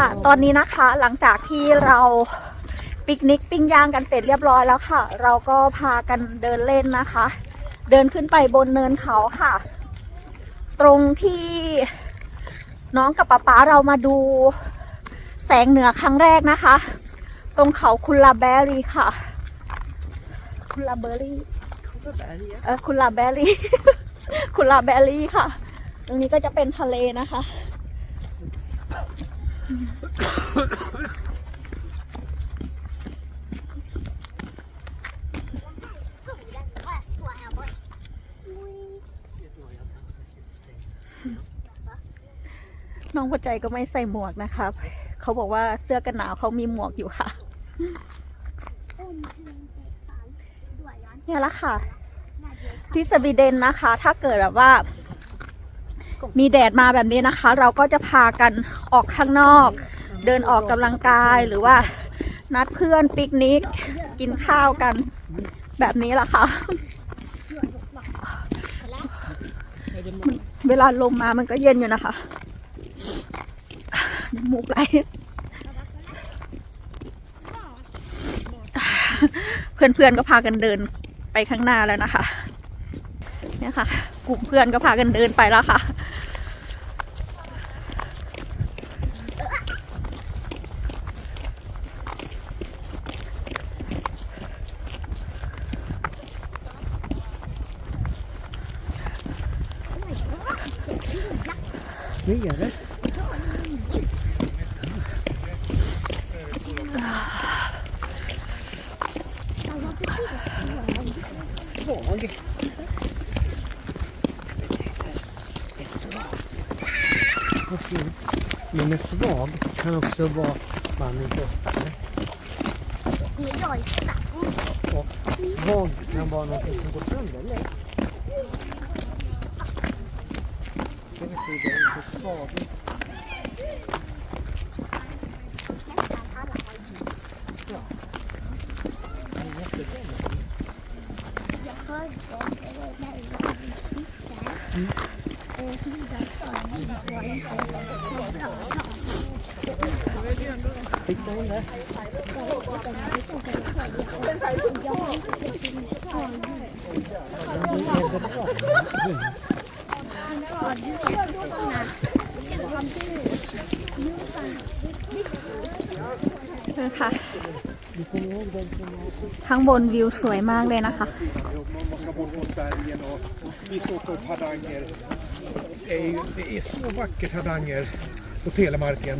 ่ะตอนนี้นะคะหลังจากที่เราปิกนิกปิ้งย่างกันเสร็จเรียบร้อยแล้วค่ะ เราก็พากันเดินเล่นนะคะ เดินขึ้นไปบนเนินเขาค่ะ ตรงที่น้องกับป๊าป๊าเรามาดูแสงเหนือครั้งแรกนะคะ ตรงเขาคุลาแบรี่ค่ะ คุลาเบอรี่เออคุลาแบรี่คุลาแบรี่ค่ะ ตรงนี้ก็จะเป็นทะเลนะคะ น้องหัวใจก็ไม่ใส่หมวกนะคะเขาบอกว่าเสื้อกันหนาวเขามีหมวกอยู่ค่ะ เนี่ยละค่ะ ที่สวีเดนนะคะ ถ้าเกิดแบบว่า มีแดดมาแบบนี้นะคะ เราก็จะพากัน ออกข้างนอก เดินออกกำลังกายหรือว่า นัดเพื่อนปิกนิกกินข้าวกันแบบนี้ล่ะค่ะเวลาลมมามันก็เย็นอยู่นะคะน้ำมูกไหลเพื่อนๆก็พากันเดินไปข้างหน้าแล้วนะคะ เนี่ยค่ะ กลุ่มเพื่อนก็พากันเดินไปแล้วค่ะ nere. Svag. Men en svag kan också vara mannen brottare. Jag är svag. Svag kan vara något som går sönder. Eller? Det betyder inte svag. Det är jättebra. Jag hörde det var när jag var fiskar. Och Hilda sa att det var inte så bra. Titta in där. Den är bra. ค่ะ Du kommer ihåg den som var ข้างบนวิวสวยมากเลยนะคะ Man ska bort mot bergen och vi ska åka upp Hardanger. Det är, ju- det är så vackert Hardanger på Telemarken.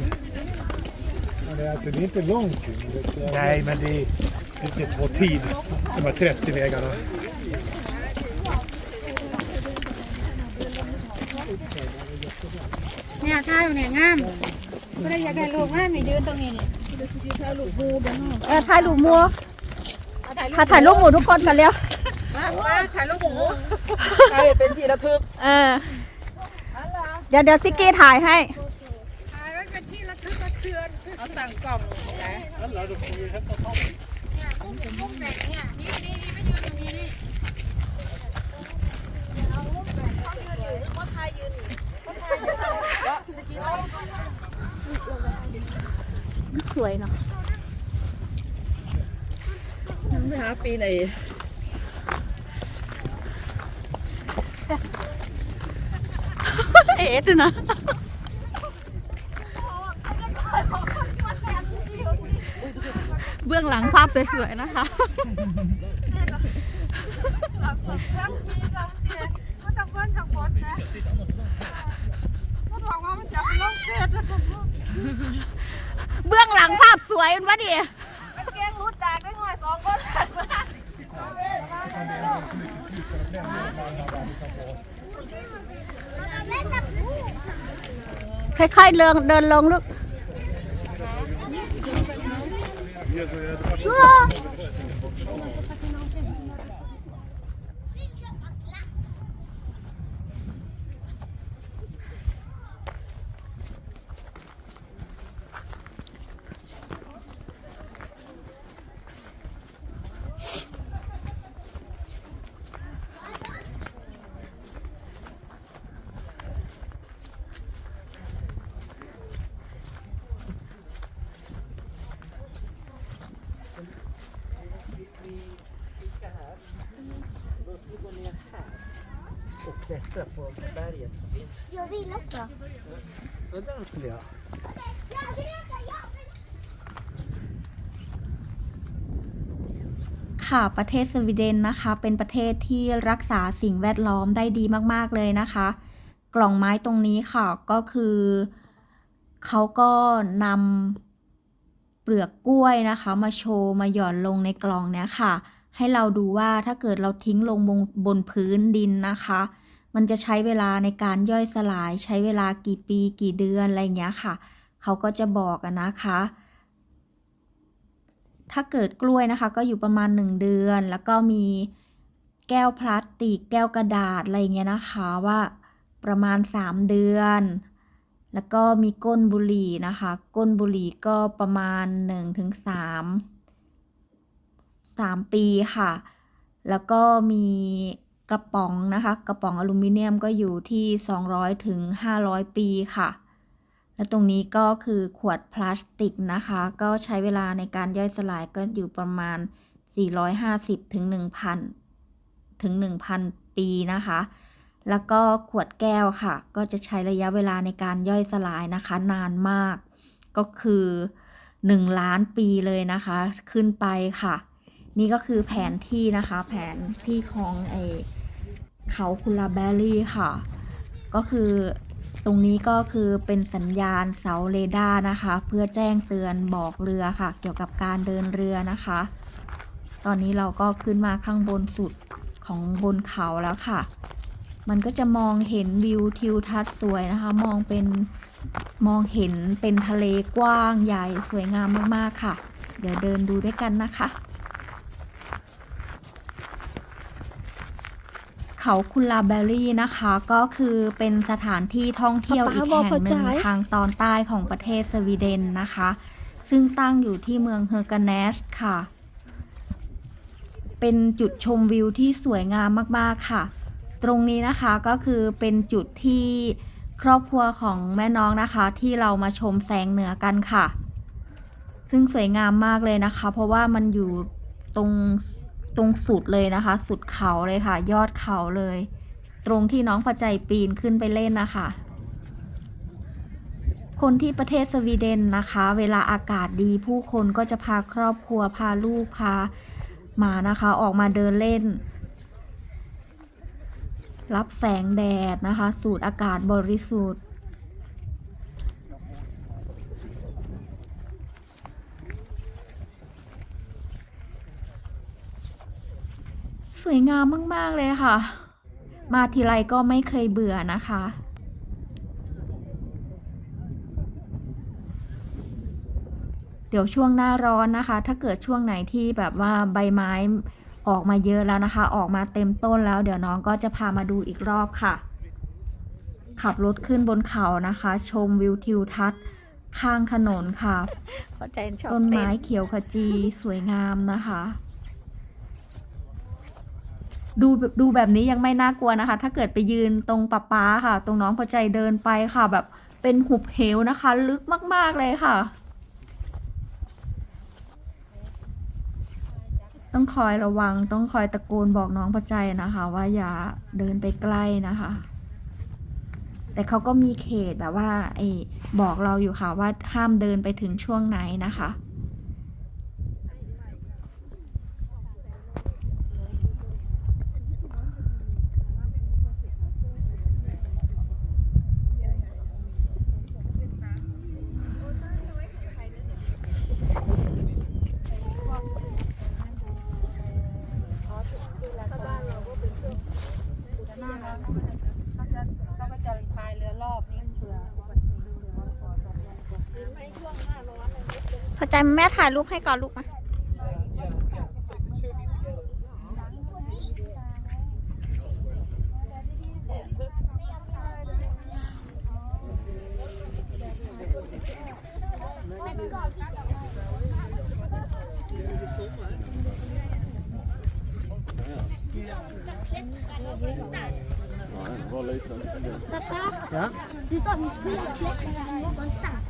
Men det är alltså det är inte långt ju. Det är- Nej, men det är inte på tid, de här 30 vägarna. เนี่ยท่าอยู่เนี่ยงามไม่ได้อยากได้รูปงามนี่ยืนตรงนี้นี่เออถ่ายรูปหมัวถ่ายถ่ายรูปหมูทุกคนกันเร็วถ่ายรูปหมูเป็นทีละทึกเออเดี๋ยวเดี๋ยวซิกกี้ถ่ายให้ถ่ายไว้เป็นที่ระทึกระเทือนเอาต่างกล่องนะเนี่ยกุ้งกุ้งแบบเนี่ยนี่นี่นี่ไม่ยืนตรงนี้นี่ สวยเนาะไปหาปีไหนเอ๊ะดูนะเบื้องหลังภาพสวยๆนะคะ เบื้องหลังภาพสวยมันวะดิแกงรุดดากได้หน่อยสองคนค่อยๆเดินเดินลงลูก klättra på berget som finns. Jag vill också. Vänta nu skulle jag. Jag vill också, jag vill ค่ะประเทศสวีเดนนะคะ เป็นประเทศที่รักษาสิ่งแวดล้อมได้ดีมาก ๆ เลยนะคะ กล่องไม้ตรงนี้ค่ะก็คือเขาก็นำเปลือกกล้วยนะคะ มาโชว์มาหย่อนลงในกล่องเนี้ยค่ะ ให้เราดูว่าถ้าเกิดเราทิ้งลงบนบนพื้นดินนะคะ มันจะใช้เวลาในการย่อยสลาย ใช้เวลากี่ปีกี่เดือนอะไรเงี้ยค่ะ เขาก็จะบอกนะคะ ถ้าเกิดกล้วยนะคะ ก็อยู่ประมาณ 1 เดือน แล้วก็มีแก้วพลาสติก แก้วกระดาษอะไรเงี้ยนะคะว่าประมาณ 3 เดือน แล้วก็มีก้นบุหรี่นะคะ ก้นบุหรี่ก็ประมาณ 1-3 3 ปีค่ะ แล้วก็มีกระป๋องนะคะ กระป๋องอลูมิเนียมก็อยู่ที่ 200ถึง500 ปีค่ะ และตรงนี้ก็คือขวดพลาสติกนะคะ ก็ใช้เวลาในการย่อยสลายก็อยู่ประมาณ 450ถึง1,000ถึง1,000 ปีนะคะ แล้วก็ขวดแก้วค่ะ ก็จะใช้ระยะเวลาในการย่อยสลายนะคะ นานมาก ก็คือ 1 ล้านปีเลยนะคะ ขึ้นไปค่ะ นี่ก็คือแผนที่นะคะ แผนที่ของไอเขาคุลาเบลลี่ค่ะ ก็คือตรงนี้ก็คือเป็นสัญญาณเสาเรดาร์นะคะ เพื่อแจ้งเตือนบอกเรือค่ะ เกี่ยวกับการเดินเรือนะคะ ตอนนี้เราก็ขึ้นมาข้างบนสุดของบนเขาแล้วค่ะ มันก็จะมองเห็นวิวทิวทัศน์สวยนะคะ มองเป็นมองเห็นเป็นทะเลกว้างใหญ่สวยงามมากๆค่ะ เดี๋ยวเดินดูด้วยกันนะคะ เขาคุลาเบลลี่นะคะ ก็คือเป็นสถานที่ท่องเที่ยวอีกแห่งหนึ่งทางตอนใต้ของประเทศสวีเดนนะคะ ซึ่งตั้งอยู่ที่เมืองเฮอร์กาเนสค่ะ เป็นจุดชมวิวที่สวยงามมากๆค่ะ ตรงนี้นะคะก็คือเป็นจุดที่ครอบครัวของแม่น้องนะคะ ที่เรามาชมแสงเหนือกันค่ะ ซึ่งสวยงามมากเลยนะคะ เพราะว่ามันอยู่ตรง ตรงสุดเลยนะคะ สุดเขาเลยค่ะ ยอดเขาเลย ตรงที่น้องพอใจปีนขึ้นไปเล่นนะคะ คนที่ประเทศสวีเดนนะคะ เวลาอากาศดีผู้คนก็จะพาครอบครัวพาลูกพาหมานะคะ ออกมาเดินเล่น รับแสงแดดนะคะ สูดอากาศบริสุทธิ์ สวยงามมาก ๆ เลยค่ะ มาทีไรก็ไม่เคยเบื่อนะคะ เดี๋ยวช่วงหน้าร้อนนะคะ ถ้าเกิดช่วงไหนที่แบบว่าใบไม้ออกมาเยอะแล้วนะคะ ออกมาเต็มต้นแล้ว เดี๋ยวน้องก็จะพามาดูอีกรอบค่ะ ขับรถขึ้นบนเขานะคะ ชมวิวทิวทัศน์ข้างถนนค่ะเข้าใจชอบต้นเต้ไม้นเขียวขจีสวยงามนะคะ ดูดูแบบนี้ยังไม่น่ากลัวนะคะ ถ้าเกิดไปยืนตรงปะป๊าค่ะ ตรงน้องพอใจเดินไปค่ะ แบบเป็นหุบเหวนะคะ ลึกมาก ๆ เลยค่ะ ต้องคอยระวัง ต้องคอยตะโกนบอกน้องพอใจนะคะ ว่าอย่าเดินไปใกล้นะคะ แต่เขาก็มีเขตแบบว่าไอ้บอกเราอยู่ค่ะว่าห้ามเดินไปถึงช่วงไหนนะคะ ก็จะพายเรือรอบนี้เผื่อ พอ ใจแม่ถ่ายรูปให้ก่อนลูกนะ Pappa, Ja. du sa att ni skulle klättra någonstans. ก็เห็นอ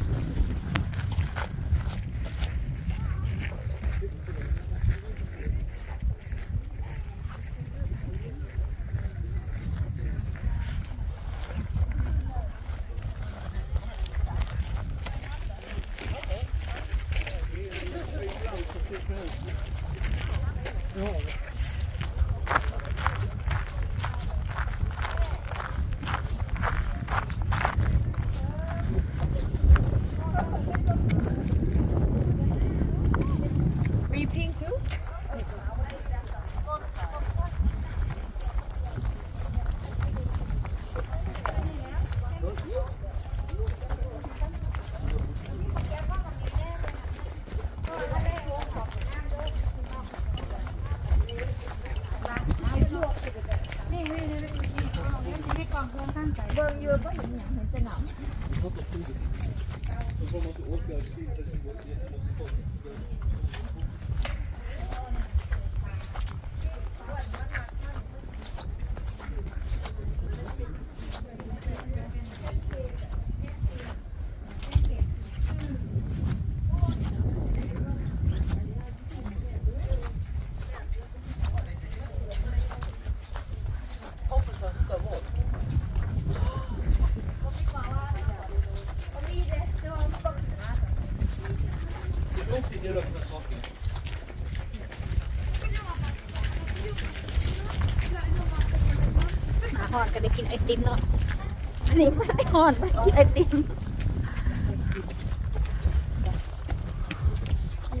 Thank you. ได้กินไอติมเนาะอันนี้ไม่ได้หอนไม่ได้กินไอติม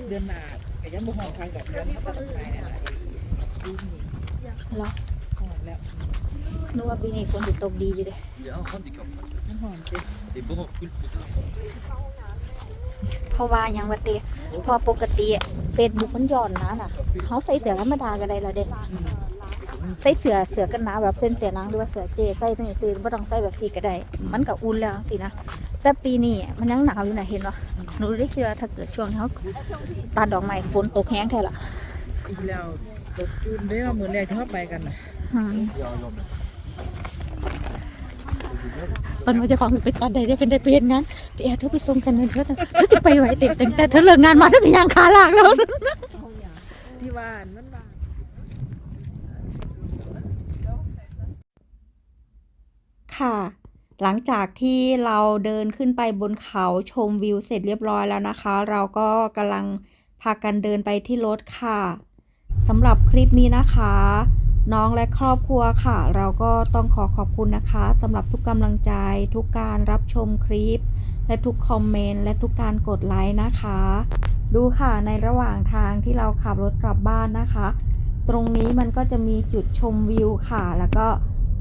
เดือนหน้าไอ้ยังบุหองทางกับเดือนนี้ก็ต้องไปเนี่ยดูนี่เหรอหอมแล้วนึกว่าปีนี้ฝนจะตกดีอยู่เด้มันหอมจริงเพราะว่ายังว่าเตะเพอปกติเฟซบุ๊กมันย้อนนะน่ะเขาใส่เสื้อธรรมดาก็ได้แล้วเด้ ใส่เสื้อเสื้อกันหนาวแบบเส้นเสื้อนางหรือว่าเสื้อเจใส่ตั้งแต่ซื้อไม่ต้องใส่แบบสีก็ได้ มันก็อุ่นแล้วสินะแต่ปีนี้มันยังหนาวอยู่นะเห็นปะหนูได้คิดว่าถ้าเกิดช่วงที่เขาตัดดอกไม้ฝนตกแห้งแท้ละอีกแล้วตกจุนได้มาเหมือนแรกที่เขาไปกันน่ะอืมตอนว่าเจะของไปตัดได้ได้เป็นได้เป็นงานไปแอร์เธอไปส่งกันเลยเธอเธอจะไปไหวเต็มเต็มแต่เธอเลิกงานมาเธอมียางขาลากแล้วที่ว่านมันว่า ค่ะ หลังจากที่เราเดินขึ้นไปบนเขาชมวิวเสร็จเรียบร้อยแล้วนะคะ เราก็กำลังพากันเดินไปที่รถค่ะสำหรับคลิปนี้นะคะ น้องและครอบครัวค่ะ เราก็ต้องขอขอบคุณนะคะสำหรับทุกกำลังใจ ทุกการรับชมคลิป และทุกคอมเมนต์และทุกการกดไลค์นะคะ ดูค่ะในระหว่างทางที่เราขับรถกลับบ้านนะคะ ตรงนี้มันก็จะมีจุดชมวิวค่ะ แล้วก็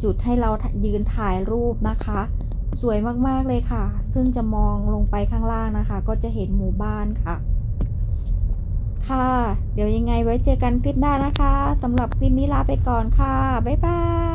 จุดให้เรายืนถ่ายรูปนะคะ สวยมากๆเลยค่ะ ซึ่งจะมองลงไปข้างล่างนะคะ ก็จะเห็นหมู่บ้านค่ะ ค่ะ เดี๋ยวยังไงไว้เจอกันคลิปหน้านะคะสำหรับคลิปนี้ลาไปก่อนค่ะ บ๊ายบาย